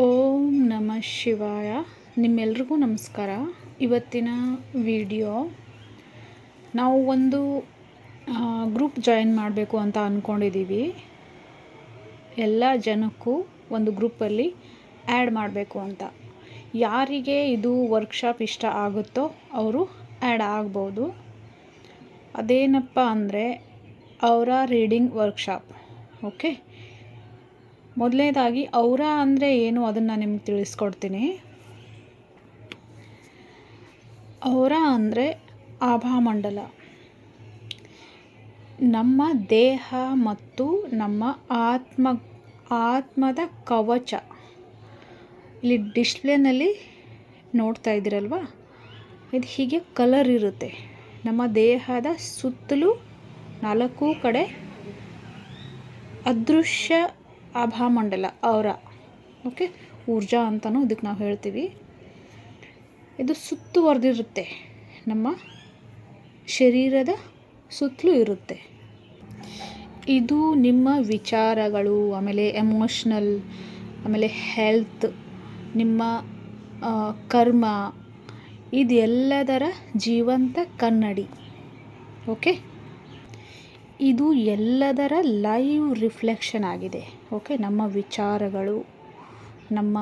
ಓಂ ನಮಃ ಶಿವಾಯ. ನಿಮ್ಮೆಲ್ರಿಗೂ ನಮಸ್ಕಾರ. ಇವತ್ತಿನ ವಿಡಿಯೋ, ನಾವು ಒಂದು ಗ್ರೂಪ್ ಜಾಯಿನ್ ಮಾಡಬೇಕು ಅಂತ ಅಂದ್ಕೊಂಡಿದ್ದೀವಿ ಎಲ್ಲ ಜನಕ್ಕೂ ಒಂದು ಗ್ರೂಪಲ್ಲಿ ಆ್ಯಡ್ ಮಾಡಬೇಕು ಅಂತ. ಯಾರಿಗೆ ಇದು ವರ್ಕ್ಶಾಪ್ ಇಷ್ಟ ಆಗುತ್ತೋ ಅವರು ಆ್ಯಡ್ ಆಗ್ಬೋದು. ಅದೇನಪ್ಪ ಅಂದರೆ ಅವರ ರೀಡಿಂಗ್ ವರ್ಕ್ಶಾಪ್ ಓಕೆ ಮೊದಲನೇದಾಗಿ ಅವರ ಅಂದರೆ ಏನು ಅದನ್ನು ನಿಮ್ಗೆ ತಿಳಿಸ್ಕೊಡ್ತೀನಿ. ಅವರ ಅಂದರೆ ಆಭಾಮಂಡಲ. ನಮ್ಮ ದೇಹ ಮತ್ತು ನಮ್ಮ ಆತ್ಮ, ಆತ್ಮದ ಕವಚ. ಇಲ್ಲಿ ಡಿಸ್ಪ್ಲೇನಲ್ಲಿ ನೋಡ್ತಾ ಇದ್ದೀರಲ್ವ? ಇದು ಹೀಗೆ ಕಲರ್ ಇರುತ್ತೆ. ನಮ್ಮ ದೇಹದ ಸುತ್ತಲೂ ನಾಲ್ಕು ಕಡೆ ಅದೃಶ್ಯ ಆಭಾಮಂಡಲ ಅವರ, ಓಕೆ, ಊರ್ಜಾ ಅಂತಲೂ ಇದಕ್ಕೆ ನಾವು ಹೇಳ್ತೀವಿ. ಇದು ಸುತ್ತುವರೆದಿರುತ್ತೆ ನಮ್ಮ ಶರೀರದ ಸುತ್ತಲೂ ಇರುತ್ತೆ. ಇದು ನಿಮ್ಮ ವಿಚಾರಗಳು, ಆಮೇಲೆ ಎಮೋಷ್ನಲ್ ಆಮೇಲೆ ಹೆಲ್ತ್ ನಿಮ್ಮ ಕರ್ಮ, ಇದೆಲ್ಲದರ ಜೀವಂತ ಕನ್ನಡಿ, ಓಕೆ? ಇದು ಎಲ್ಲದರ ಲೈವ್ ರಿಫ್ಲೆಕ್ಷನ್ ಆಗಿದೆ. ಓಕೆ, ನಮ್ಮ ವಿಚಾರಗಳು, ನಮ್ಮ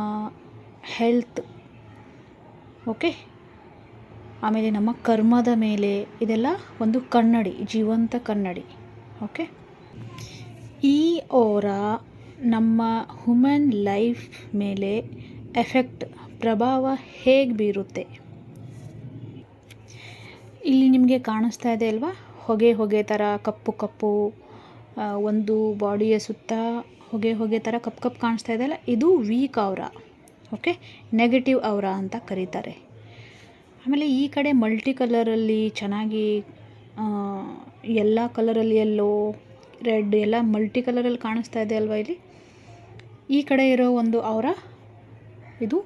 ಹೆಲ್ತ್ ಓಕೆ? ಆಮೇಲೆ ನಮ್ಮ ಕರ್ಮದ ಮೇಲೆ ಇದೆಲ್ಲ ಒಂದು ಕನ್ನಡಿ, ಜೀವಂತ ಕನ್ನಡಿ, ಓಕೆ? ಈ ಓರ ನಮ್ಮ ಹ್ಯೂಮನ್ ಲೈಫ್ ಮೇಲೆ ಎಫೆಕ್ಟ್ ಪ್ರಭಾವ ಹೇಗೆ ಬೀರುತ್ತೆ? ಇಲ್ಲಿ ನಿಮಗೆ ಕಾಣಿಸ್ತಾ ಇದೆ ಅಲ್ವಾ? ಹೊಗೆ ಹೊಗೆ ಥರ ಕಪ್ಪು ಕಪ್ಪು ಒಂದು ಬಾಡಿಯ ಸುತ್ತ ಹೊಗೆ ಹೊಗೆ ಥರ ಕಪ್ ಕಪ್ ಕಾಣಿಸ್ತಾ ಇದೆಯಲ್ಲ ಇದು ವೀಕ್ ಅವರ. ಓಕೆ ನೆಗೆಟಿವ್ ಅವರ ಅಂತ ಕರೀತಾರೆ. ಆಮೇಲೆ ಈ ಕಡೆ ಮಲ್ಟಿ ಕಲರಲ್ಲಿ ಚೆನ್ನಾಗಿ ಎಲ್ಲ ಕಲರಲ್ಲಿ ಎಲ್ಲೋ ರೆಡ್ ಎಲ್ಲ ಮಲ್ಟಿ ಕಲರಲ್ಲಿ ಕಾಣಿಸ್ತಾ ಇದೆ ಅಲ್ವಾ ಇಲ್ಲಿ? ಈ ಕಡೆ ಇರೋ ಒಂದು ಅವರ, ಇದು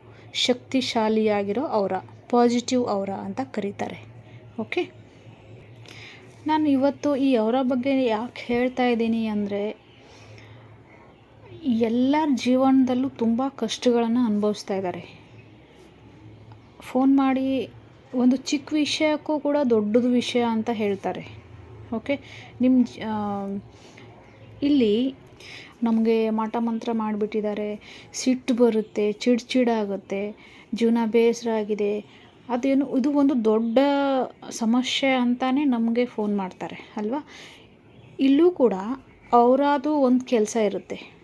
ಶಕ್ತಿಶಾಲಿಯಾಗಿರೋ ಅವರ ಪಾಸಿಟಿವ್ ಅವರ ಅಂತ ಕರೀತಾರೆ. ಓಕೆ ನಾನು ಇವತ್ತು ಈ ಅವರ ಬಗ್ಗೆ ಯಾಕೆ ಹೇಳ್ತಾ ಇದ್ದೀನಿ ಅಂದರೆ ಎಲ್ಲರ ಜೀವನದಲ್ಲೂ ತುಂಬ ಕಷ್ಟಗಳನ್ನು ಅನುಭವಿಸ್ತಾ ಇದ್ದಾರೆ ಫೋನ್ ಮಾಡಿ ಒಂದು ಚಿಕ್ಕ ವಿಷಯಕ್ಕೂ ಕೂಡ ದೊಡ್ಡದು ವಿಷಯ ಅಂತ ಹೇಳ್ತಾರೆ. ಓಕೆ? ನಿಮ್ಮ ಇಲ್ಲಿ ನಮಗೆ ಮಾಟ ಮಂತ್ರ ಮಾಡಿಬಿಟ್ಟಿದ್ದಾರೆ. ಸಿಟ್ಟು ಬರುತ್ತೆ ಚಿಡ್ಚಿಡಾಗುತ್ತೆ ಜೀವನ ಬೇಸರ ಆಗಿದೆ. ಅದೇನು, ಇದು ಒಂದು ದೊಡ್ಡ ಸಮಸ್ಯೆ ಅಂತಲೇ ನಮಗೆ ಫೋನ್ ಮಾಡ್ತಾರೆ, ಅಲ್ವಾ? ಇಲ್ಲೂ ಕೂಡ ಅವರಾದು ಒಂದು ಕೆಲಸ ಇರುತ್ತೆ.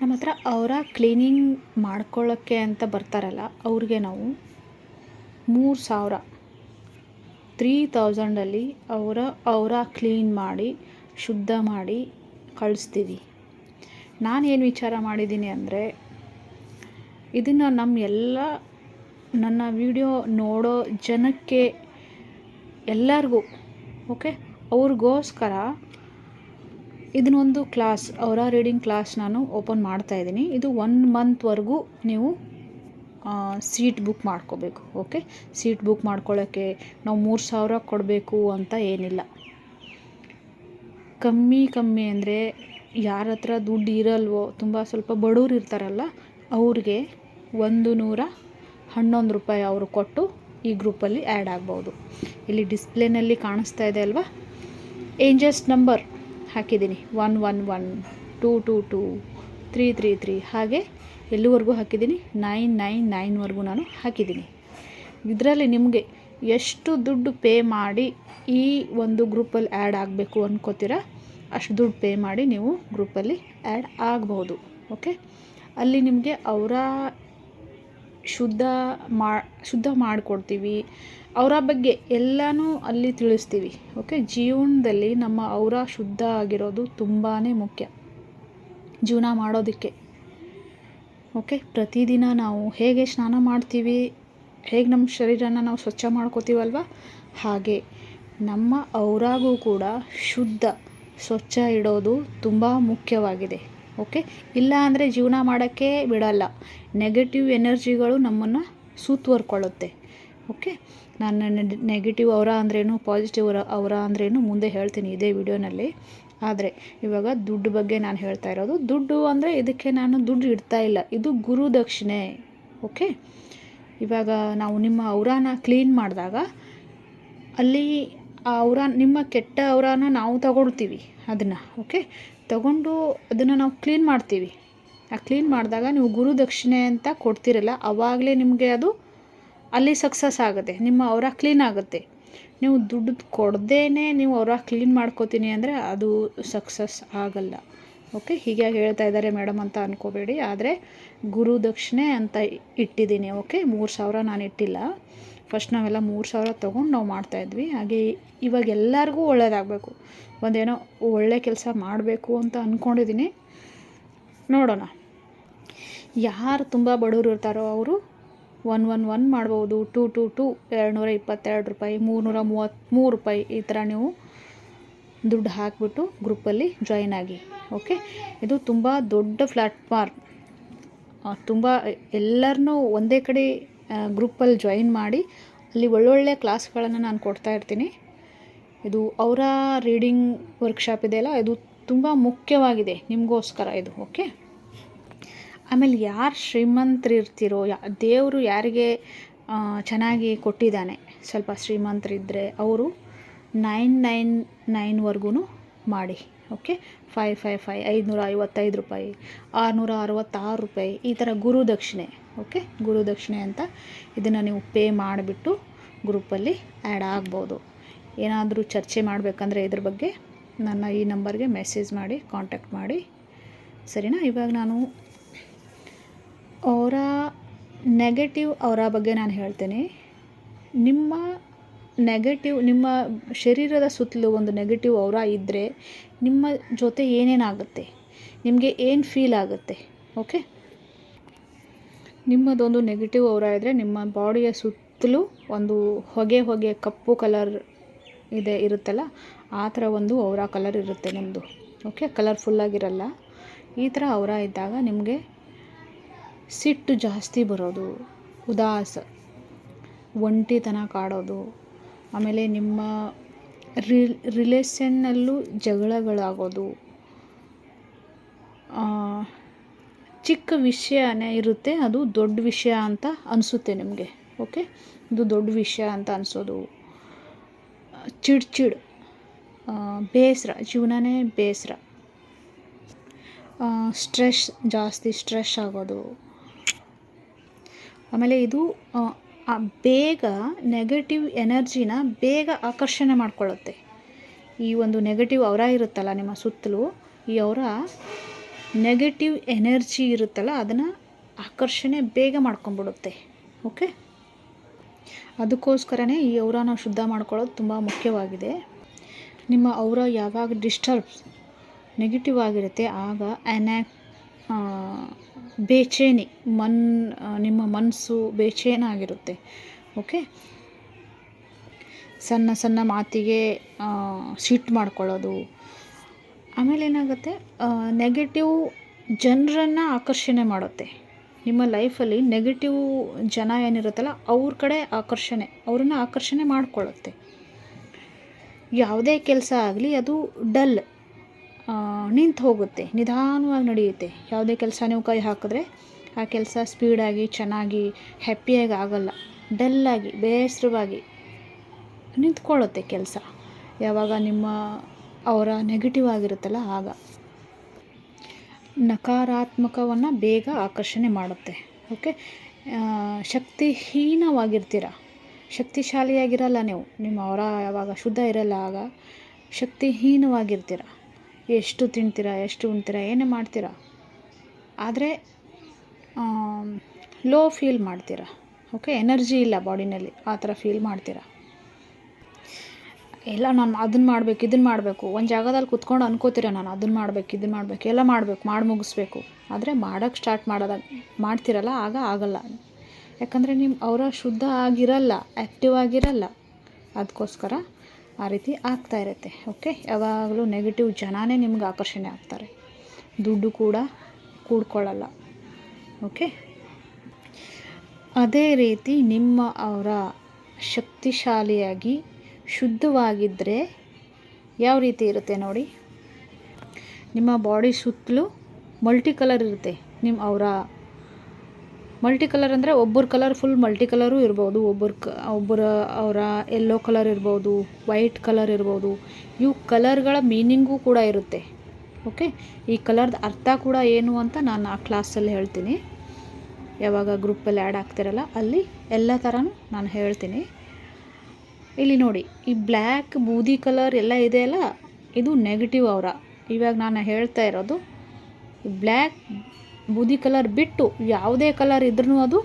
ನಮ್ಮ ಹತ್ರ ಅವರ ಕ್ಲೀನಿಂಗ್ ಮಾಡ್ಕೊಳ್ಳೋಕ್ಕೆ ಅಂತ ಬರ್ತಾರಲ್ಲ, ಅವ್ರಿಗೆ ನಾವು ಮೂರು ಸಾವಿರ, ತ್ರೀ ತೌಸಂಡಲ್ಲಿ ಅವರ ಅವರ ಕ್ಲೀನ್ ಮಾಡಿ, ಶುದ್ಧ ಮಾಡಿ ಕಳಿಸ್ತೀವಿ. ನಾನು ಏನು ವಿಚಾರ ಮಾಡಿದ್ದೀನಿ ಅಂದರೆ, ಇದನ್ನು ನಮ್ಮ ಎಲ್ಲ, ನನ್ನ ವಿಡಿಯೋ ನೋಡೋ ಜನಕ್ಕೆ ಎಲ್ಲರಿಗೂ ಓಕೆ ಅವ್ರಿಗೋಸ್ಕರ ಇದನ್ನೊಂದು ಕ್ಲಾಸ್, ಅವರ ರೀಡಿಂಗ್ ಕ್ಲಾಸ್ ನಾನು ಓಪನ್ ಮಾಡ್ತಾಯಿದ್ದೀನಿ ಇದು ಒನ್ ಮಂತ್ವರೆಗೂ ನೀವು ಸೀಟ್ ಬುಕ್ ಮಾಡ್ಕೋಬೇಕು, ಓಕೆ? ಸೀಟ್ ಬುಕ್ ಮಾಡ್ಕೊಳ್ಳೋಕ್ಕೆ ನಾವು ಮೂರು ಸಾವಿರ ಕೊಡಬೇಕು ಅಂತ ಏನಿಲ್ಲ. ಕಮ್ಮಿ ಕಮ್ಮಿ ಅಂದರೆ ಯಾರ ಹತ್ರ ದುಡ್ಡು ಇರಲ್ವೋ, ತುಂಬ ಸ್ವಲ್ಪ ಬಡವ್ರು ಇರ್ತಾರಲ್ಲ, ಅವ್ರಿಗೆ ಒಂದು ನೂರ ಹನ್ನೊಂದು ರೂಪಾಯಿ ಅವರು ಕೊಟ್ಟು ಈ ಗ್ರೂಪಲ್ಲಿ ಆ್ಯಡ್ ಆಗ್ಬೋದು. ಇಲ್ಲಿ ಡಿಸ್ಪ್ಲೇನಲ್ಲಿ ಕಾಣಿಸ್ತಾ ಇದೆ ಅಲ್ವಾ? ಏಂಜಸ್ಟ್ ನಂಬರ್ ಹಾಕಿದ್ದೀನಿ. One one one two two two three three three ಹಾಗೆ ಎಲ್ಲಿವರೆಗೂ ಹಾಕಿದ್ದೀನಿ? ನೈನ್ ನೈನ್ ನೈನ್ವರೆಗೂ ನಾನು ಹಾಕಿದ್ದೀನಿ. ಇದರಲ್ಲಿ ನಿಮಗೆ ಎಷ್ಟು ದುಡ್ಡು ಪೇ ಮಾಡಿ ಈ ಒಂದು ಗ್ರೂಪಲ್ಲಿ ಆ್ಯಡ್ ಆಗಬೇಕು ಅನ್ಕೋತೀರ? ಅಷ್ಟು ದುಡ್ಡು ಪೇ ಮಾಡಿ ನೀವು ಗ್ರೂಪಲ್ಲಿ ಆ್ಯಡ್ ಆಗ್ಬೋದು ಓಕೆ ಅಲ್ಲಿ ನಿಮಗೆ ಅವರ ಶುದ್ಧ ಮಾ, ಶುದ್ಧ ಮಾಡಿಕೊಡ್ತೀವಿ. ಅವರ ಬಗ್ಗೆ ಎಲ್ಲನೂ ಅಲ್ಲಿ ತಿಳಿಸ್ತೀವಿ. ಓಕೆ? ಜೀವನದಲ್ಲಿ ನಮ್ಮ ಅವರ ಶುದ್ಧ ಆಗಿರೋದು ತುಂಬಾ ಮುಖ್ಯ. ಜೀವನ ಮಾಡೋದಕ್ಕೆ. ಓಕೆ? ಪ್ರತಿದಿನ ನಾವು ಹೇಗೆ ಸ್ನಾನ ಮಾಡ್ತೀವಿ, ಹೇಗೆ ನಮ್ಮ ಶರೀರನ ನಾವು ಸ್ವಚ್ಛ ಮಾಡ್ಕೋತೀವಲ್ವ? ಹಾಗೆ ನಮ್ಮ ಅವರಾಗೂ ಕೂಡ ಶುದ್ಧ, ಸ್ವಚ್ಛ ಇಡೋದು ತುಂಬ ಮುಖ್ಯವಾಗಿದೆ. ಓಕೆ? ಇಲ್ಲ ಅಂದರೆ ಜೀವನ ಮಾಡೋಕ್ಕೆ ಬಿಡಲ್ಲ. ನೆಗೆಟಿವ್ ಎನರ್ಜಿಗಳು ನಮ್ಮನ್ನು ಸುತ್ತುವರ್ಕೊಳ್ಳುತ್ತೆ ಓಕೆ? ನಾನು ನೆಗೆಟಿವ್ ಅವರ ಅಂದ್ರೇನು ಪಾಸಿಟಿವ್ ಅವರ ಅವರ ಅಂದ್ರೇನು ಮುಂದೆ ಹೇಳ್ತೀನಿ ಇದೇ ವಿಡಿಯೋನಲ್ಲಿ. ಆದರೆ, ಇವಾಗ ದುಡ್ಡು ಬಗ್ಗೆ ನಾನು ಹೇಳ್ತಾ ಇರೋದು, ದುಡ್ಡು ಅಂದರೆ ಇದಕ್ಕೆ ನಾನು ದುಡ್ಡು ಇಡ್ತಾ ಇಲ್ಲ. ಇದು ಗುರುದಕ್ಷಿಣೆ ಓಕೆ? ಇವಾಗ ನಾವು ನಿಮ್ಮ ಔರಾನ ಕ್ಲೀನ್ ಮಾಡಿದಾಗ, ಅಲ್ಲಿ ಆ ನಿಮ್ಮ ಕೆಟ್ಟ ಔರಾನ ನಾವು ತಗೊಳ್ತೀವಿ ಅದನ್ನು, ಓಕೆ? ತಗೊಂಡು ಅದನ್ನು ನಾವು ಕ್ಲೀನ್ ಮಾಡ್ತೀವಿ. ಆ ಕ್ಲೀನ್ ಮಾಡಿದಾಗ ನೀವು ಗುರುದಕ್ಷಿಣೆ ಅಂತ ಕೊಡ್ತಿರಲ್ಲ ಆವಾಗಲೇ ನಿಮಗೆ ಅದು ಅಲ್ಲಿ ಸಕ್ಸಸ್ ಆಗುತ್ತೆ. ನಿಮ್ಮ ಔರ ಕ್ಲೀನ್ ಆಗುತ್ತೆ. ನೀವು ದುಡ್ಡು ಕೊಡ್ದೇ ನೀವು ಔರ ಕ್ಲೀನ್ ಮಾಡ್ಕೋತೀನಿ ಅಂದರೆ ಅದು ಸಕ್ಸಸ್ ಆಗಲ್ಲ. ಓಕೆ ಹೀಗೆ ಹೇಳ್ತಾ ಇದ್ದಾರೆ ಮೇಡಮ್ ಅಂತ ಅಂದ್ಕೋಬೇಡಿ ಆದರೆ ಗುರುದಕ್ಷಿಣೆ ಅಂತ ಇಟ್ಟಿದ್ದೀನಿ. ಓಕೆ ಮೂರು ಸಾವಿರ ನಾನು ಇಟ್ಟಿಲ್ಲ. ಫಸ್ಟ್ ನಾವೆಲ್ಲ ಮೂರು ಸಾವಿರ ತೊಗೊಂಡು ನಾವು ಮಾಡ್ತಾಯಿದ್ವಿ ಹಾಗೆ ಇವಾಗ ಎಲ್ಲರಿಗೂ ಒಳ್ಳೇದಾಗಬೇಕು. ಒಂದೇನೋ ಒಳ್ಳೆ ಕೆಲಸ ಮಾಡಬೇಕು ಅಂತ ಅಂದ್ಕೊಂಡಿದ್ದೀನಿ ನೋಡೋಣ. ಯಾರು ತುಂಬ ಬಡವರು ಇರ್ತಾರೋ ಅವರು ಒನ್ ಒನ್ ಒನ್ ಮಾಡ್ಬೋದು. ಟು ಟು ಟು ಎರಡು ನೂರ ಇಪ್ಪತ್ತೆರಡು ರೂಪಾಯಿ, ಮೂರುನೂರ ಮೂವತ್ತ್ಮೂರು ರೂಪಾಯಿ ಈ ಥರ ನೀವು ದುಡ್ಡು ಹಾಕಿಬಿಟ್ಟು ಗ್ರೂಪಲ್ಲಿ ಜಾಯಿನ್ ಆಗಿ, ಓಕೆ? ಇದು ತುಂಬ ದೊಡ್ಡ ಪ್ಲ್ಯಾಟ್ಫಾರ್ಮ್ ತುಂಬ ಎಲ್ಲರನ್ನೂ ಒಂದೇ ಕಡೆ ಗ್ರೂಪಲ್ಲಿ ಜಾಯಿನ್ ಮಾಡಿ ಅಲ್ಲಿ ಒಳ್ಳೊಳ್ಳೆ ಕ್ಲಾಸ್ಗಳನ್ನು ನಾನು ಕೊಡ್ತಾ ಇರ್ತೀನಿ. ಇದು ಅವರ ರೀಡಿಂಗ್ ವರ್ಕ್ಶಾಪ್ ಇದೆಯಲ್ಲ, ಇದು ತುಂಬ ಮುಖ್ಯವಾಗಿದೆ ನಿಮಗೋಸ್ಕರ ಇದು, ಓಕೆ? ಆಮೇಲೆ ಯಾರು ಶ್ರೀಮಂತರು ಇರ್ತಿರೋ ಯಾ, ದೇವರು ಯಾರಿಗೆ ಚೆನ್ನಾಗಿ ಕೊಟ್ಟಿದ್ದಾನೆ, ಸ್ವಲ್ಪ ಶ್ರೀಮಂತರಿದ್ದರೆ ಅವರು ನೈನ್ ನೈನ್ ನೈನ್ವರೆಗೂ ಮಾಡಿ, ಓಕೆ? ಫೈ ಫೈ ಫೈ ಐದುನೂರ ಐವತ್ತೈದು ರೂಪಾಯಿ, ಆರುನೂರ ಅರವತ್ತಾರು ರೂಪಾಯಿ, ಈ ಥರ ಗುರುದಕ್ಷಿಣೆ ಓಕೆ? ಗುರುದಕ್ಷಿಣೆ ಅಂತ ಇದನ್ನು ನೀವು ಪೇ ಮಾಡಿಬಿಟ್ಟು ಗ್ರೂಪಲ್ಲಿ ಆ್ಯಡ್ ಆಗ್ಬೋದು. ಏನಾದರೂ ಚರ್ಚೆ ಮಾಡಬೇಕಂದ್ರೆ ಇದ್ರ ಬಗ್ಗೆ ನನ್ನ ಈ ನಂಬರ್ಗೆ ಮೆಸೇಜ್ ಮಾಡಿ, ಕಾಂಟ್ಯಾಕ್ಟ್ ಮಾಡಿ. ಸರಿನಾ? ಇವಾಗ ನಾನು ಅವರ ನೆಗೆಟಿವ್ ಅವರ ಬಗ್ಗೆ ನಾನು ಹೇಳ್ತೇನೆ. ನಿಮ್ಮ ನೆಗೆಟಿವ್ ನಿಮ್ಮ ಶರೀರದ ಸುತ್ತಲೂ ಒಂದು ನೆಗೆಟಿವ್ ಅವರ ಇದ್ದರೆ ನಿಮ್ಮ ಜೊತೆ ಏನೇನಾಗುತ್ತೆ ನಿಮಗೆ ಏನು ಫೀಲ್ ಆಗುತ್ತೆ? ಓಕೆ ನಿಮ್ಮದೊಂದು ನೆಗೆಟಿವ್ ಅವರ ಇದ್ದರೆ ನಿಮ್ಮ ಬಾಡಿಯ ಸುತ್ತಲೂ ಒಂದು ಹೊಗೆ ಹೊಗೆ ಕಪ್ಪು ಕಲರ್ ಇದೆ ಇರುತ್ತಲ್ಲ, ಆ ಥರ ಒಂದು ಅವರ ಕಲರ್ ಇರುತ್ತೆ ನಿಮ್ಮದು ಓಕೆ ಕಲರ್ಫುಲ್ಲಾಗಿರಲ್ಲ ಈ ಥರ ಅವರ ಇದ್ದಾಗ ನಿಮಗೆ ಸಿಟ್ಟು ಜಾಸ್ತಿ ಬರೋದು, ಉದಾಸ, ಒಂಟಿತನ ಕಾಡೋದು, ಆಮೇಲೆ ನಿಮ್ಮ ರಿಲೇಷನ್ನಲ್ಲೂ ಜಗಳಗಳಾಗೋದು. ಚಿಕ್ಕ ವಿಷಯನೇ ಇರುತ್ತೆ, ಅದು ದೊಡ್ಡ ವಿಷಯ ಅಂತ ಅನಿಸುತ್ತೆ ನಿಮಗೆ ಓಕೆ ಇದು ದೊಡ್ಡ ವಿಷಯ ಅಂತ ಅನಿಸೋದು. ಚಿಡ್ ಚಿಡ್ ಬೇಸರ, ಜೀವನನೇ ಬೇಸರ. ಸ್ಟ್ರೆಸ್ ಜಾಸ್ತಿ ಸ್ಟ್ರೆಸ್ ಆಗೋದು. ಆಮೇಲೆ ಇದು ಬೇಗ ನೆಗೆಟಿವ್ ಎನರ್ಜಿನ ಬೇಗ ಆಕರ್ಷಣೆ ಮಾಡ್ಕೊಳ್ಳುತ್ತೆ. ಈ ಒಂದು ನೆಗೆಟಿವ್ ಅವರ ಇರುತ್ತಲ್ಲ ನಿಮ್ಮ ಸುತ್ತಲೂ, ಈ ಅವರ ನೆಗೆಟಿವ್ ಎನರ್ಜಿ ಇರುತ್ತಲ್ಲ, ಅದನ್ನು ಆಕರ್ಷಣೆ ಬೇಗ ಮಾಡ್ಕೊಂಬಿಡುತ್ತೆ ಓಕೆ ಅದಕ್ಕೋಸ್ಕರನೇ ಈ ಅವರನ ಶುದ್ಧ ಮಾಡ್ಕೊಳ್ಳೋದು ತುಂಬ ಮುಖ್ಯವಾಗಿದೆ. ನಿಮ್ಮ ಅವರ ಯಾವಾಗ ಡಿಸ್ಟರ್ಬ್ಸ್ ನೆಗೆಟಿವ್ ಆಗಿರುತ್ತೆ, ಆಗ ಅನ್ಯಾಕ್ ಬೇಚೇನಿ, ಮನ್ ನಿಮ್ಮ ಮನಸ್ಸು ಬೇಚೇನಾಗಿರುತ್ತೆ, ಓಕೆ? ಸಣ್ಣ ಸಣ್ಣ ಮಾತಿಗೆ ಸಿಟ್ಟು ಮಾಡ್ಕೊಳ್ಳೋದು. ಆಮೇಲೆ ಏನಾಗುತ್ತೆ? ನೆಗೆಟಿವ್ ಜನರನ್ನು ಆಕರ್ಷಣೆ ಮಾಡುತ್ತೆ. ನಿಮ್ಮ ಲೈಫಲ್ಲಿ ನೆಗೆಟಿವ್ ಜನ ಏನಿರುತ್ತಲ್ಲ, ಅವ್ರ ಕಡೆ ಆಕರ್ಷಣೆ, ಅವ್ರನ್ನ ಆಕರ್ಷಣೆ ಮಾಡಿಕೊಳ್ಳುತ್ತೆ. ಯಾವುದೇ ಕೆಲಸ ಆಗಲಿ, ಅದು ಡಲ್. ನಿಂತು ಹೋಗುತ್ತೆ, ನಿಧಾನವಾಗಿ ನಡೆಯುತ್ತೆ. ಯಾವುದೇ ಕೆಲಸ ನೀವು ಕೈ ಹಾಕಿದ್ರೆ ಆ ಕೆಲಸ ಸ್ಪೀಡಾಗಿ, ಚೆನ್ನಾಗಿ, ಹ್ಯಾಪಿಯಾಗಿ ಆಗೋಲ್ಲ. ಡಲ್ಲಾಗಿ, ಬೇಸರವಾಗಿ ನಿಂತ್ಕೊಳ್ಳುತ್ತೆ ಕೆಲಸ. ಯಾವಾಗ ನಿಮ್ಮ ಅವರ ನೆಗೆಟಿವ್ ಆಗಿರುತ್ತಲ್ಲ ಆಗ. ನಕಾರಾತ್ಮಕವನ್ನು ಬೇಗ ಆಕರ್ಷಣೆ ಮಾಡುತ್ತೆ. ಓಕೆ? ಶಕ್ತಿಹೀನವಾಗಿರ್ತೀರ? ಶಕ್ತಿಶಾಲಿಯಾಗಿರಲ್ಲ ನೀವು. ನಿಮ್ಮ ಅವರ ಯಾವಾಗ ಶುದ್ಧ ಇರಲ್ಲ ಆಗ ಶಕ್ತಿಹೀನವಾಗಿರ್ತೀರ? ಎಷ್ಟು ತಿಂತೀರಾ, ಎಷ್ಟು ಉಣ್ತೀರಾ, ಏನೇ ಮಾಡ್ತೀರಾ. ಆದರೆ ಲೋ ಫೀಲ್ ಮಾಡ್ತೀರಾ. ಓಕೆ ಎನರ್ಜಿ ಇಲ್ಲ ಬಾಡಿನಲ್ಲಿ ಆ ಥರ ಫೀಲ್ ಮಾಡ್ತೀರಾ. ಎಲ್ಲ ನಾನು ಅದನ್ನು ಮಾಡಬೇಕು ಇದನ್ನು ಮಾಡಬೇಕು. ಒಂದು ಜಾಗದಲ್ಲಿ ಕುತ್ಕೊಂಡು ಅನ್ಕೋತೀರ ನಾನು ಅದನ್ನು ಮಾಡಬೇಕು ಇದನ್ನು ಮಾಡಬೇಕು, ಎಲ್ಲ ಮಾಡಬೇಕು, ಮಾಡಿ ಮುಗಿಸ್ಬೇಕು. ಆದರೆ ಮಾಡೋಕ್ಕೆ ಸ್ಟಾರ್ಟ್ ಮಾಡೋದಾಗ ಮಾಡ್ತಿರಲ್ಲ, ಆಗ ಆಗಲ್ಲ. ಯಾಕಂದರೆ ನಿಮ್ಮ ಅವರ ಶುದ್ಧ ಆಗಿರಲ್ಲ ಆ್ಯಕ್ಟಿವ್ ಆಗಿರಲ್ಲ. ಅದಕ್ಕೋಸ್ಕರ ಆ ರೀತಿ ಆಗ್ತಾ ಇರುತ್ತೆ ಓಕೆ ಯಾವಾಗಲೂ ನೆಗೆಟಿವ್ ಜನನೇ ನಿಮ್ಗೆ ಆಕರ್ಷಣೆ ಆಗ್ತಾರೆ. ದುಡ್ಡು ಕೂಡ ಕೂಡ್ಕೊಳ್ಳಲ್ಲ ಓಕೆ ಅದೇ ರೀತಿ ನಿಮ್ಮ ಅವರ ಶಕ್ತಿಶಾಲಿಯಾಗಿ ಶುದ್ಧವಾಗಿದ್ದರೆ ಯಾವ ರೀತಿ ಇರುತ್ತೆ ನೋಡಿ? ನಿಮ್ಮ ಬಾಡಿ ಸುತ್ತಲೂ ಮಲ್ಟಿ ಕಲರ್ ಇರುತ್ತೆ, ನಿಮ್ಮ ಅವರ ಮಲ್ಟಿ ಕಲರ್ ಅಂದರೆ ಒಬ್ಬರ ಕಲರ್ ಫುಲ್ ಮಲ್ಟಿ ಕಲರು ಇರ್ಬೋದು. ಒಬ್ಬರು ಕ, ಒಬ್ಬರ, ಅವರ ಎಲ್ಲೋ ಕಲರ್ ಇರ್ಬೋದು ವೈಟ್ ಕಲರ್ ಇರ್ಬೋದು. ಇವು ಕಲರ್ಗಳ ಮೀನಿಂಗೂ ಕೂಡ ಇರುತ್ತೆ. ಓಕೆ ಈ ಕಲರ್ದ ಅರ್ಥ ಕೂಡ ಏನು ಅಂತ ನಾನು ಆ ಕ್ಲಾಸಲ್ಲಿ ಹೇಳ್ತೀನಿ. ಯಾವಾಗ ಗ್ರೂಪಲ್ಲಿ ಆ್ಯಡ್ ಆಗ್ತಿರಲ್ಲ, ಅಲ್ಲಿ ಎಲ್ಲ ಥರನೂ ನಾನು ಹೇಳ್ತೀನಿ. ಇಲ್ಲಿ ನೋಡಿ, ಈ ಬ್ಲ್ಯಾಕ್ ಬೂದಿ ಕಲರ್ ಎಲ್ಲ ಇದೆ ಅಲ್ಲ? ಇದು ನೆಗೆಟಿವ್ ಅವರ. ಇವಾಗ ನಾನು ಹೇಳ್ತಾ ಇರೋದು ಬ್ಲ್ಯಾಕ್ ಬೂದಿ ಕಲರ್ ಬಿಟ್ಟು ಯಾವುದೇ ಕಲರ್ ಇದ್ರೂ ಅದು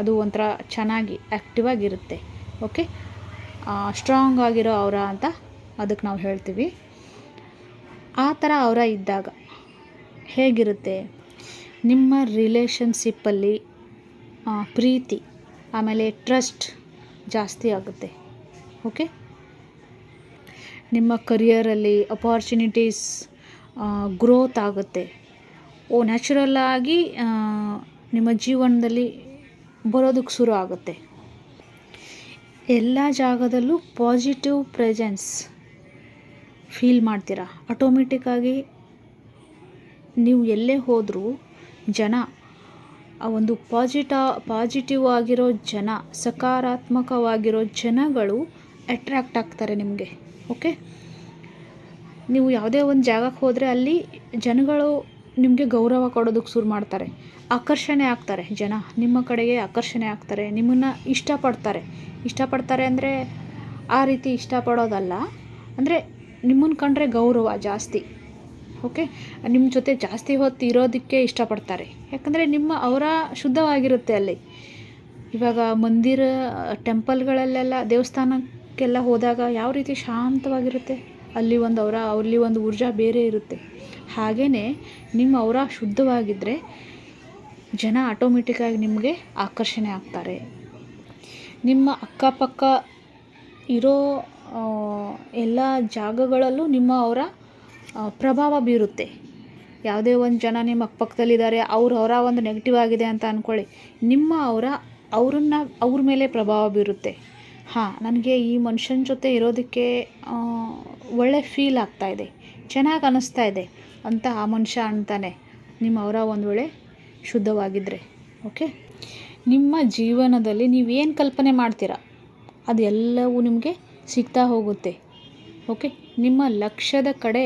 ಅದು ಒಂಥರ ಚೆನ್ನಾಗಿ ಆ್ಯಕ್ಟಿವ್ ಆಗಿರುತ್ತೆ. ಓಕೆ ಸ್ಟ್ರಾಂಗ್ ಆಗಿರೋ ಅವರ ಅಂತ ಅದಕ್ಕೆ ನಾವು ಹೇಳ್ತೀವಿ. ಆ ಥರ ಅವರ ಇದ್ದಾಗ ಹೇಗಿರುತ್ತೆ? ನಿಮ್ಮ ರಿಲೇಷನ್ಶಿಪ್ಪಲ್ಲಿ ಪ್ರೀತಿ, ಆಮೇಲೆ ಟ್ರಸ್ಟ್ ಜಾಸ್ತಿ ಆಗುತ್ತೆ. ಓಕೆ ನಿಮ್ಮ ಕರಿಯರಲ್ಲಿ ಅಪಾರ್ಚುನಿಟೀಸ್ ಗ್ರೋತ್ ಆಗುತ್ತೆ. ನ್ಯಾಚುರಲ್ಲಾಗಿ ನಿಮ್ಮ ಜೀವನದಲ್ಲಿ ಬರೋದಕ್ಕೆ ಶುರು ಆಗುತ್ತೆ. ಎಲ್ಲ ಜಾಗದಲ್ಲೂ ಪಾಸಿಟಿವ್ ಪ್ರೆಸೆನ್ಸ್ ಫೀಲ್ ಮಾಡ್ತೀರಾ? ಆಟೋಮೆಟಿಕ್ಕಾಗಿ ನೀವು ಎಲ್ಲೇ ಹೋದರೂ ಜನ, ಆ ಒಂದು ಪಾಸಿಟ ಪಾಸಿಟಿವ್ ಆಗಿರೋ ಜನ, ಸಕಾರಾತ್ಮಕವಾಗಿರೋ ಜನಗಳು ಅಟ್ರ್ಯಾಕ್ಟ್ ಆಗ್ತಾರೆ ನಿಮಗೆ ಓಕೆ ನೀವು ಯಾವುದೇ ಒಂದು ಜಾಗಕ್ಕೆ ಹೋದರೆ ಅಲ್ಲಿ ಜನಗಳು ನಿಮಗೆ ಗೌರವ ಕೊಡೋದಕ್ಕೆ ಶುರು ಮಾಡ್ತಾರೆ. ಆಕರ್ಷಣೆ ಆಗ್ತಾರೆ ಜನ. ನಿಮ್ಮ ಕಡೆಗೆ ಆಕರ್ಷಣೆ ಆಗ್ತಾರೆ. ನಿಮ್ಮನ್ನು ಇಷ್ಟಪಡ್ತಾರೆ. ಇಷ್ಟಪಡ್ತಾರೆ ಅಂದರೆ ಆ ರೀತಿ ಇಷ್ಟಪಡೋದಲ್ಲ. ಅಂದರೆ ನಿಮ್ಮನ್ನು ಕಂಡ್ರೆ ಗೌರವ ಜಾಸ್ತಿ. ಓಕೆ ನಿಮ್ಮ ಜೊತೆ ಜಾಸ್ತಿ ಹೊತ್ತು ಇರೋದಕ್ಕೆ ಇಷ್ಟಪಡ್ತಾರೆ. ಯಾಕಂದರೆ ನಿಮ್ಮ ಅವರ ಶುದ್ಧವಾಗಿರುತ್ತೆ ಅಲ್ಲಿ. ಇವಾಗ ಮಂದಿರ, ಟೆಂಪಲ್ಗಳಲ್ಲೆಲ್ಲ ದೇವಸ್ಥಾನಕ್ಕೆಲ್ಲ ಹೋದಾಗ ಯಾವ ರೀತಿ ಶಾಂತವಾಗಿರುತ್ತೆ? ಅಲ್ಲಿ ಒಂದು ಅವರ, ಅಲ್ಲಿ ಒಂದು ಊರ್ಜಾ ಬೇರೆ ಇರುತ್ತೆ. ಹಾಗೆಯೇ ನಿಮ್ಮ ಅವರ ಶುದ್ಧವಾಗಿದ್ದರೆ ಜನ ಆಟೋಮೆಟಿಕ್ಕಾಗಿ ನಿಮಗೆ ಆಕರ್ಷಣೆ ಆಗ್ತಾರೆ. ನಿಮ್ಮ ಅಕ್ಕಪಕ್ಕ ಇರೋ ಎಲ್ಲ ಜಾಗಗಳಲ್ಲೂ ನಿಮ್ಮ ಅವರ ಪ್ರಭಾವ ಬೀರುತ್ತೆ. ಯಾವುದೇ ಒಂದು ಜನ ನಿಮ್ಮ ಅಕ್ಕಪಕ್ಕದಲ್ಲಿದ್ದಾರೆ, ಅವ್ರು ಅವರ ಒಂದು ನೆಗೆಟಿವ್ ಆಗಿದೆ ಅಂತ ಅಂದ್ಕೊಳ್ಳಿ ನಿಮ್ಮ ಅವರ ಅವ್ರನ್ನ, ಅವ್ರ ಮೇಲೆ ಪ್ರಭಾವ ಬೀರುತ್ತೆ. ಹಾಂ, ನನಗೆ ಈ ಮನುಷ್ಯನ ಜೊತೆ ಇರೋದಕ್ಕೆ ಒಳ್ಳೆ ಫೀಲ್ ಆಗ್ತಾಯಿದೆ ಚೆನ್ನಾಗಿ ಅನ್ನಿಸ್ತಾ ಇದೆ. ಅಂತ ಆ ಮನುಷ್ಯ ಅಂತಾನೆ. ನಿಮ್ಮ ಅವರ ಒಂದು ವೇಳೆ ಶುದ್ಧವಾಗಿದ್ದರೆ ಓಕೆ ನಿಮ್ಮ ಜೀವನದಲ್ಲಿ ನೀವೇನು ಕಲ್ಪನೆ ಮಾಡ್ತೀರ? ಅದೆಲ್ಲವೂ ನಿಮಗೆ ಸಿಗ್ತಾ ಹೋಗುತ್ತೆ ಓಕೆ ನಿಮ್ಮ ಲಕ್ಷ್ಯದ ಕಡೆ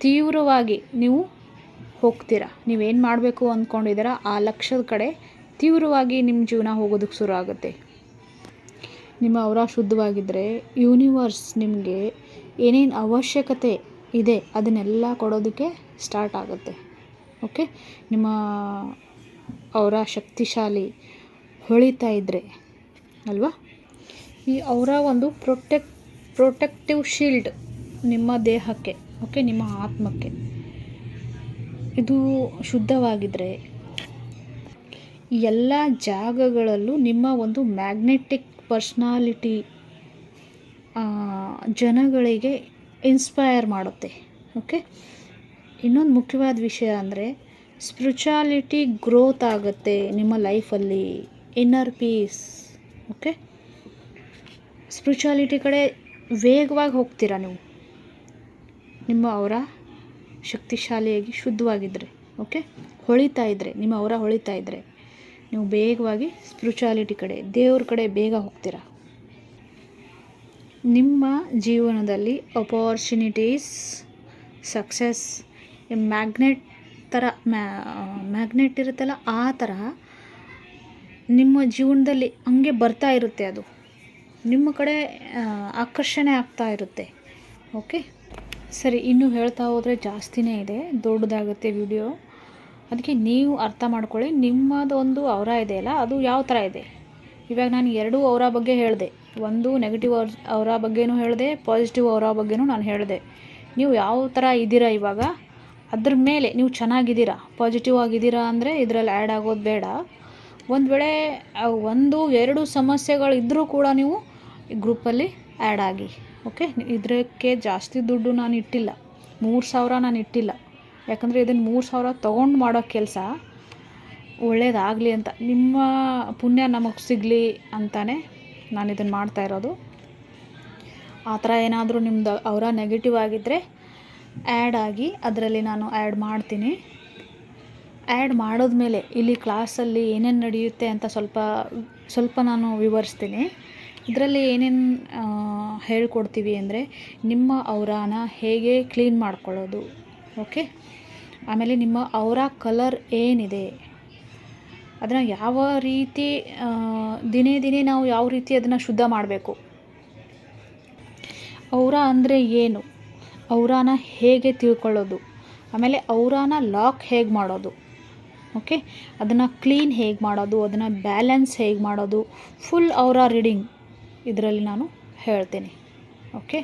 ತೀವ್ರವಾಗಿ ನೀವು ಹೋಗ್ತೀರಾ? ನೀವೇನು ಮಾಡಬೇಕು ಅಂದ್ಕೊಂಡಿದ್ದೀರ ಆ ಲಕ್ಷ್ಯದ ಕಡೆ ತೀವ್ರವಾಗಿ ನಿಮ್ಮ ಜೀವನ ಹೋಗೋದಕ್ಕೆ ಶುರು ಆಗುತ್ತೆ. ನಿಮ್ಮ ಅವರ ಶುದ್ಧವಾಗಿದ್ದರೆ ಯೂನಿವರ್ಸ್ ನಿಮಗೆ ಏನೇನು ಅವಶ್ಯಕತೆ ಇದೆ. ಅದನ್ನೆಲ್ಲ ಕೊಡೋದಕ್ಕೆ ಸ್ಟಾರ್ಟ್ ಆಗುತ್ತೆ. ಓಕೆ ನಿಮ್ಮ ಅವರ ಶಕ್ತಿಶಾಲಿ ಹೊಳಿತಾ ಇದ್ದರೆ ಅಲ್ವಾ? ಈ ಅವರ ಒಂದು ಪ್ರೊಟೆಕ್ ಪ್ರೊಟೆಕ್ಟಿವ್ ಶೀಲ್ಡ್ ನಿಮ್ಮ ದೇಹಕ್ಕೆ ಓಕೆ ನಿಮ್ಮ ಆತ್ಮಕ್ಕೆ. ಇದು ಶುದ್ಧವಾಗಿದ್ದರೆ ಎಲ್ಲ ಜಾಗಗಳಲ್ಲೂ ನಿಮ್ಮ ಒಂದು ಮ್ಯಾಗ್ನೆಟಿಕ್ ಪರ್ಸ್ನಾಲಿಟಿ ಜನಗಳಿಗೆ ಇನ್ಸ್ಪೈರ್ ಮಾಡುತ್ತೆ ಓಕೆ ಇನ್ನೊಂದು ಮುಖ್ಯವಾದ ವಿಷಯ ಅಂದರೆ ಸ್ಪಿರಿಚುಯಾಲಿಟಿ ಗ್ರೋತ್ ಆಗುತ್ತೆ ನಿಮ್ಮ ಲೈಫಲ್ಲಿ ಇನ್ನರ್ ಪೀಸ್ ಓಕೆ ಸ್ಪಿರಿಚುಯಾಲಿಟಿ ಕಡೆ ವೇಗವಾಗಿ ಹೋಗ್ತೀರಾ ನೀವು? ನಿಮ್ಮ ಅವರ ಶಕ್ತಿಶಾಲಿಯಾಗಿ ಶುದ್ಧವಾಗಿದ್ದರೆ ಓಕೆ ಹೊಳಿತಾ ಇದ್ದರೆ ನಿಮ್ಮ ಅವರ ಹೊಳಿತಾ ಇದ್ದರೆ ನೀವು ಬೇಗವಾಗಿ ಸ್ಪಿರಿಚುಯಾಲಿಟಿ ಕಡೆ, ದೇವ್ರ ಕಡೆ ಬೇಗ ಹೋಗ್ತೀರಾ? ನಿಮ್ಮ ಜೀವನದಲ್ಲಿ ಅಪಾರ್ಚುನಿಟೀಸ್ ಸಕ್ಸಸ್ ಮ್ಯಾಗ್ನೆಟ್ ಥರ ಮ್ಯಾಗ್ನೆಟ್ ಇರುತ್ತಲ್ಲ, ಆ ಥರ ನಿಮ್ಮ ಜೀವನದಲ್ಲಿ ಹಂಗೆ ಬರ್ತಾ ಇರುತ್ತೆ ಅದು. ನಿಮ್ಮ ಕಡೆ ಆಕರ್ಷಣೆ ಆಗ್ತಾ ಇರುತ್ತೆ. ಓಕೆ ಸರಿ, ಇನ್ನೂ ಹೇಳ್ತಾ ಹೋದರೆ ಜಾಸ್ತಿನೇ ಇದೆ, ದೊಡ್ಡದಾಗುತ್ತೆ ವಿಡಿಯೋ ಅದಕ್ಕೆ ನೀವು ಅರ್ಥ ಮಾಡ್ಕೊಳ್ಳಿ, ನಿಮ್ಮದೊಂದು ಅವರ ಇದೆಯಲ್ಲ ಅದು ಯಾವ ಥರ ಇದೆ? ಇವಾಗ ನಾನು ಎರಡೂ ಅವರ ಬಗ್ಗೆ ಹೇಳಿದೆ. ಒಂದು ನೆಗೆಟಿವ್ ಅವ್ರ ಅವರ ಬಗ್ಗೆನೂ ಹೇಳಿದೆ ಪಾಸಿಟಿವ್ ಅವರ ಬಗ್ಗೆನೂ ನಾನು ಹೇಳಿದೆ. ನೀವು ಯಾವ ಥರ ಇದ್ದೀರಾ ಇವಾಗ, ಅದ್ರ ಮೇಲೆ ನೀವು ಚೆನ್ನಾಗಿದ್ದೀರಾ ಪಾಸಿಟಿವ್ ಆಗಿದ್ದೀರಾ ಅಂದರೆ ಇದರಲ್ಲಿ ಆ್ಯಡ್ ಆಗೋದು ಬೇಡ. ಒಂದು ವೇಳೆ ಒಂದು, ಎರಡು ಸಮಸ್ಯೆಗಳಿದ್ದರೂ ಕೂಡ ನೀವು ಗ್ರೂಪಲ್ಲಿ ಆ್ಯಡ್ ಆಗಿ ಓಕೆ ಇದಕ್ಕೆ ಜಾಸ್ತಿ ದುಡ್ಡು ನಾನು ಇಟ್ಟಿಲ್ಲ. ಮೂರು ಸಾವಿರ ನಾನು ಇಟ್ಟಿಲ್ಲ. ಯಾಕಂದರೆ ಇದನ್ನು ಮೂರು ಸಾವಿರ ತೊಗೊಂಡು ಮಾಡೋ ಕೆಲಸ ಒಳ್ಳೆಯದಾಗಲಿ ಅಂತ. ನಿಮ್ಮ ಪುಣ್ಯ ನಮಗೆ ಸಿಗಲಿ ಅಂತಲೇ ನಾನು ಇದನ್ನು ಮಾಡ್ತಾ ಇರೋದು. ಆ ಥರ ಏನಾದರೂ ನಿಮ್ಮದು ಅವರ ನೆಗೆಟಿವ್ ಆಗಿದ್ದರೆ ಆ್ಯಡ್ ಆಗಿ ಅದರಲ್ಲಿ ನಾನು ಆ್ಯಡ್ ಮಾಡ್ತೀನಿ. ಆ್ಯಡ್ ಮಾಡಿದ್ಮೇಲೆ ಇಲ್ಲಿ ಕ್ಲಾಸಲ್ಲಿ ಏನೇನು ನಡೆಯುತ್ತೆ ಅಂತ ಸ್ವಲ್ಪ ಸ್ವಲ್ಪ ನಾನು ವಿವರಿಸ್ತೀನಿ. ಇದರಲ್ಲಿ ಏನೇನು ಹೇಳ್ಕೊಡ್ತೀವಿ ಅಂದರೆ ನಿಮ್ಮ ಔರಾನ ಹೇಗೆ ಕ್ಲೀನ್ ಮಾಡ್ಕೊಳ್ಳೋದು. ಓಕೆ ಆಮೇಲೆ ನಿಮ್ಮ ಔರಾ ಕಲರ್ ಏನಿದೆ? ಅದನ್ನು ಯಾವ ರೀತಿ ದಿನೇ ದಿನೇ ನಾವು ಯಾವ ರೀತಿ ಅದನ್ನು ಶುದ್ಧ ಮಾಡಬೇಕು? ಔರ ಅಂದರೆ ಏನು? ಔರಾನ ಹೇಗೆ ತಿಳ್ಕೊಳ್ಳೋದು? ಆಮೇಲೆ ಔರಾನ ಲಾಕ್ ಹೇಗೆ ಮಾಡೋದು? ಓಕೆ? ಅದನ್ನು ಕ್ಲೀನ್ ಹೇಗೆ ಮಾಡೋದು? ಅದನ್ನು ಬ್ಯಾಲೆನ್ಸ್ ಹೇಗೆ ಮಾಡೋದು? ಫುಲ್ ಔರ ರೀಡಿಂಗ್ ಇದರಲ್ಲಿ ನಾನು ಹೇಳ್ತೀನಿ. ಓಕೆ?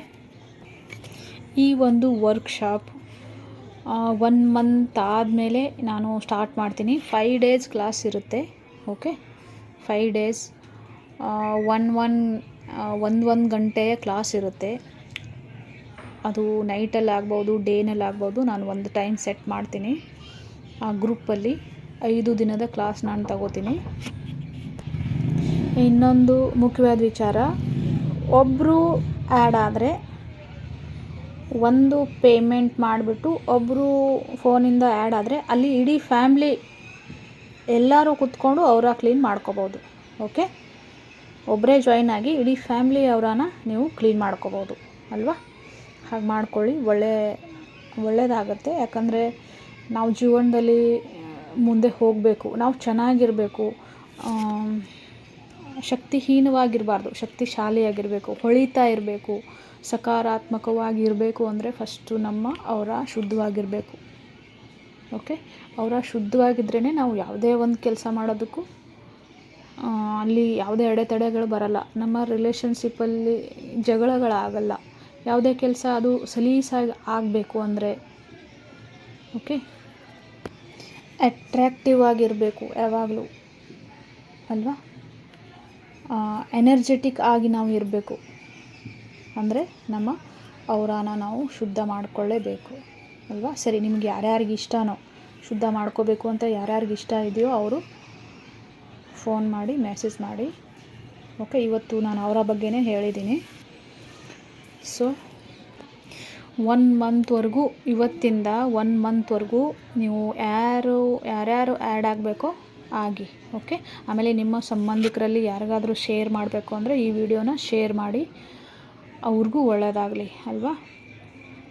ಈ ಒಂದು ವರ್ಕ್ಶಾಪ್ ಒನ್ ಮಂತ್ ಆದಮೇಲೆ ನಾನು ಸ್ಟಾರ್ಟ್ ಮಾಡ್ತೀನಿ. ಫೈವ್ ಡೇಸ್ ಕ್ಲಾಸ್ ಇರುತ್ತೆ. Okay five days one one ಒಂದು ಒಂದು ಗಂಟೆಯ ಕ್ಲಾಸ್ ಇರುತ್ತೆ. ಅದು ನೈಟಲ್ಲಿ ಆಗ್ಬೋದು ಡೇನಲ್ಲಿ ಆಗ್ಬೋದು, ನಾನು ಒಂದು ಟೈಮ್ ಸೆಟ್ ಮಾಡ್ತೀನಿ. ಆ ಗ್ರೂಪಲ್ಲಿ ಐದು ದಿನದ ಕ್ಲಾಸ್ ನಾನು ತಗೋತೀನಿ. ಇನ್ನೊಂದು ಮುಖ್ಯವಾದ ವಿಚಾರ ಒಬ್ಬರು ಆ್ಯಡ್ ಆದರೆ ಒಂದು ಪೇಮೆಂಟ್ ಮಾಡಿಬಿಟ್ಟು ಒಬ್ಬರು ಫೋನಿಂದ ಆ್ಯಡ್ ಆದರೆ ಅಲ್ಲಿ ಇಡೀ ಫ್ಯಾಮ್ಲಿ ಎಲ್ಲರೂ ಕೂತ್ಕೊಂಡು ಅವರ ಕ್ಲೀನ್ ಮಾಡ್ಕೋಬೋದು ಓಕೆ ಒಬ್ಬರೇ ಜಾಯ್ನ್ ಆಗಿ ಇಡೀ ಫ್ಯಾಮ್ಲಿ ಅವರನ್ನ ನೀವು ಕ್ಲೀನ್ ಮಾಡ್ಕೋಬೋದು, ಅಲ್ವಾ? ಹಾಗೆ ಮಾಡ್ಕೊಳ್ಳಿ, ಒಳ್ಳೆ ಒಳ್ಳೆಯದಾಗತ್ತೆ ಯಾಕಂದರೆ ನಾವು ಜೀವನದಲ್ಲಿ ಮುಂದೆ ಹೋಗಬೇಕು, ನಾವು ಚೆನ್ನಾಗಿರಬೇಕು ಶಕ್ತಿಹೀನವಾಗಿರಬಾರ್ದು, ಶಕ್ತಿಶಾಲಿಯಾಗಿರಬೇಕು, ಹೊಳಿತಾ ಇರಬೇಕು. ಸಕಾರಾತ್ಮಕವಾಗಿರಬೇಕು ಅಂದರೆ ಫಸ್ಟು ನಮ್ಮ ಅವರ ಶುದ್ಧವಾಗಿರಬೇಕು. ಓಕೆ ಅವರ ಶುದ್ಧವಾಗಿದ್ರೇ ನಾವು ಯಾವುದೇ ಒಂದು ಕೆಲಸ ಮಾಡೋದಕ್ಕೂ ಅಲ್ಲಿ ಯಾವುದೇ ಅಡೆತಡೆಗಳು ಬರಲ್ಲ. ನಮ್ಮ ರಿಲೇಷನ್ಶಿಪ್ಪಲ್ಲಿ ಜಗಳಗಳಾಗಲ್ಲ. ಯಾವುದೇ ಕೆಲಸ ಅದು ಸಲೀಸಾಗಿ ಆಗಬೇಕು ಅಂದರೆ. ಓಕೆ ಅಟ್ರ್ಯಾಕ್ಟಿವ್ ಆಗಿರಬೇಕು ಯಾವಾಗಲೂ. ಅಲ್ವಾ? ಎನರ್ಜೆಟಿಕ್ ಆಗಿ ನಾವು ಇರಬೇಕು. ಅಂದರೆ ನಮ್ಮ ಔರಾನ ನಾವು ಶುದ್ಧ ಮಾಡಿಕೊಳ್ಳೇಬೇಕು. ಅಲ್ವಾ? ಸರಿ, ನಿಮ್ಗೆ ಯಾರ್ಯಾರಿಗೆ ಇಷ್ಟನೋ ಶುದ್ಧ ಮಾಡ್ಕೋಬೇಕು ಅಂತ ಯಾರ್ಯಾರಿಗೆ ಇಷ್ಟ ಇದೆಯೋ ಅವರು ಫೋನ್ ಮಾಡಿ ಮೆಸೇಜ್ ಮಾಡಿ. ಓಕೆ ಇವತ್ತು ನಾನು ಅವರ ಬಗ್ಗೆನೇ ಹೇಳಿದ್ದೀನಿ. ಸೊ ಒನ್ ಮಂತ್ವರೆಗೂ ಇವತ್ತಿಂದ ಒನ್ ಮಂತ್ವರೆಗೂ ನೀವು ಯಾರು, ಯಾರ್ಯಾರು ಆ್ಯಡ್ ಆಗಬೇಕೋ ಆಗಿ ಓಕೆ ಆಮೇಲೆ ನಿಮ್ಮ ಸಂಬಂಧಿಕರಲ್ಲಿ ಯಾರಿಗಾದರೂ ಶೇರ್ ಮಾಡಬೇಕು ಅಂದರೆ ಈ ವಿಡಿಯೋನ ಶೇರ್ ಮಾಡಿ ಅವ್ರಿಗೂ ಒಳ್ಳೆಯದಾಗಲಿ ಅಲ್ವಾ?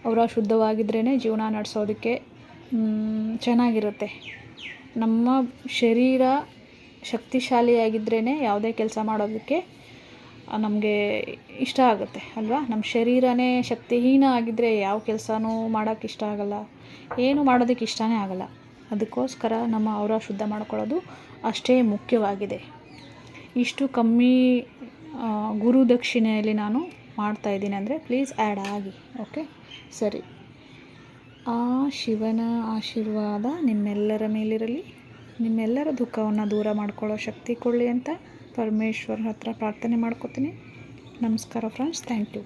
ಅವರ ಶುದ್ಧವಾಗಿದ್ರೇ ಜೀವನ ನಡೆಸೋದಕ್ಕೆ ಚೆನ್ನಾಗಿರುತ್ತೆ. ನಮ್ಮ ಶರೀರ ಶಕ್ತಿಶಾಲಿಯಾಗಿದ್ರೇ ಯಾವುದೇ ಕೆಲಸ ಮಾಡೋದಕ್ಕೆ ನಮಗೆ ಇಷ್ಟ ಆಗುತ್ತೆ, ಅಲ್ವಾ? ನಮ್ಮ ಶರೀರನೇ ಶಕ್ತಿಹೀನ ಆಗಿದ್ದರೆ ಯಾವ ಕೆಲಸನೂ ಮಾಡೋಕ್ಕೆ ಇಷ್ಟ ಆಗಲ್ಲ, ಏನು ಮಾಡೋದಕ್ಕೆ ಇಷ್ಟನೇ ಆಗಲ್ಲ. ಅದಕ್ಕೋಸ್ಕರ ನಮ್ಮ ಅವರ ಶುದ್ಧ ಮಾಡ್ಕೊಳ್ಳೋದು ಅಷ್ಟೇ ಮುಖ್ಯವಾಗಿದೆ. ಇಷ್ಟು ಕಮ್ಮಿ ಗುರುದಕ್ಷಿಣೆಯಲ್ಲಿ ನಾನು ಮಾಡ್ತಾಯಿದ್ದೀನಿ ಅಂದರೆ ಪ್ಲೀಸ್ ಆ್ಯಡ್ ಆಗಿ, ಓಕೆ? ಸರಿ. ಆ ಶಿವನ ಆಶೀರ್ವಾದ ನಿಮ್ಮೆಲ್ಲರ ಮೇಲಿರಲಿ. ನಿಮ್ಮೆಲ್ಲರ ದುಃಖವನ್ನು ದೂರ ಮಾಡ್ಕೊಳ್ಳೋ ಶಕ್ತಿ ಕೊಡಲಿ ಅಂತ ಪರಮೇಶ್ವರ ಹತ್ರ ಪ್ರಾರ್ಥನೆ ಮಾಡ್ಕೋತೀನಿ. ನಮಸ್ಕಾರ ಫ್ರೆಂಡ್ಸ್ ಥ್ಯಾಂಕ್ ಯು